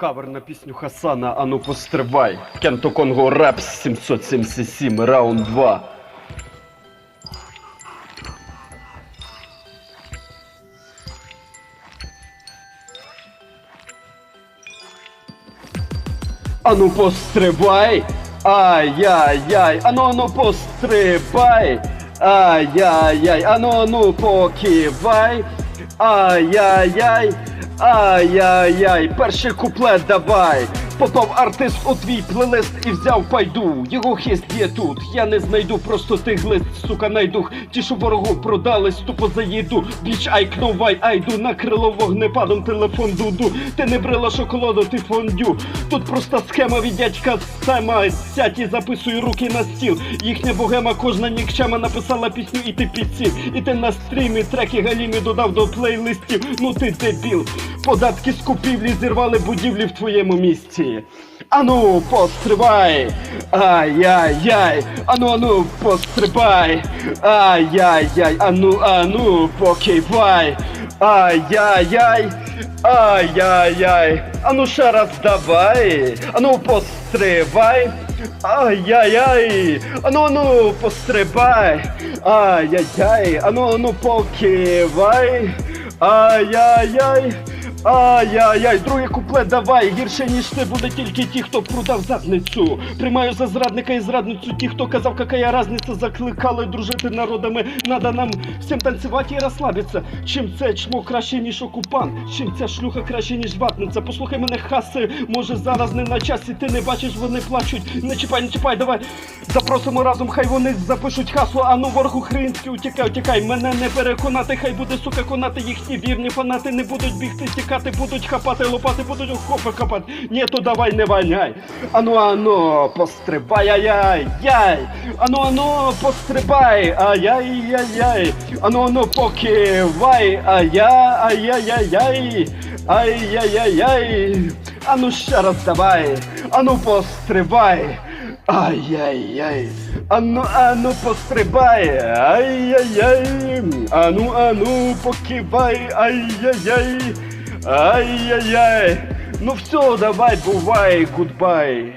Кавер на пісню Хасана, ану пострибай. Кенто Конго Репс 777, раунд 2. Ану пострибай. Ай-яй-яй, ану ану пострибай. Ай-яй-яй, ану ану покивай. Ай-яй-яй. Ай-яй-яй, перший куплет давай. Попав артист у твій плейлист і взяв пайду. Його хист є тут. Я не знайду просто тих глист, сука, найдух. Ті, що ворогу продались, тупо за їду. Біч айкнув вай, айду на крило вогнепадом телефон дуду. Ти не брила шоколаду, ти фондю. Тут проста схема від дядька Сема. Сядь і записуй руки на стіл. Їхня богема, кожна нікчема написала пісню, і ти підсів. І ти на стрімі треки галімі додав до плейлистів. Ну ти дебіл. Податки з купівлі зірвали будівлі в твоєму місті. Ану, пострибай! Ай-яй-яй! Ану, ану, пострибай! Ай-яй-яй! Ану, ану, покивай! Ай-яй-яй! Ай-яй-яй! Ану ще раз давай! Ану, пострибай! Ай-яй-яй! Ану, ану, пострибай! Ай-яй-яй! Ану, ану, покивай! Ай-яй-яй! Ай-яй-яй, другий куплет давай, гірше ніж ти буде тільки ті, хто продав задницю. Приймаю за зрадника і зрадницю ті, хто казав, какая разниця, закликали дружити народами. Надо нам всім танцювати і розслабитися. Чим це чмо краще, ніж окупант? Чим ця шлюха краще, ніж ватниця? Послухай мене, хаси, може зараз не на часі, ти не бачиш, вони плачуть. Не чіпай, не чіпай, давай. Запросимо разом, хай вони запишуть хасло, а ну ворог український, утікай, утікай. Мене не переконати, хай буде сука конати, їхні вірні фанати не будуть бігти, тікати, будуть хапати, лопати, будуть охопи копати. Ні, то давай не ваняй. Ану, ану, пострибай, ай-яй, яй. Ану, ану, пострибай, ай-яй-яй-яй. Ану, ану, покивай, ай-я, ай-яй-яй-яй. Ай-яй-яй-яй. Ану ще раз давай. Ану, пострибай. Ай-яй-яй. Ану, ану, пострибай. Ай-яй-яй. Ану, ану, покивай. Ай-яй-яй. Ай-яй-яй. Ну все, давай, бувай, гудбай.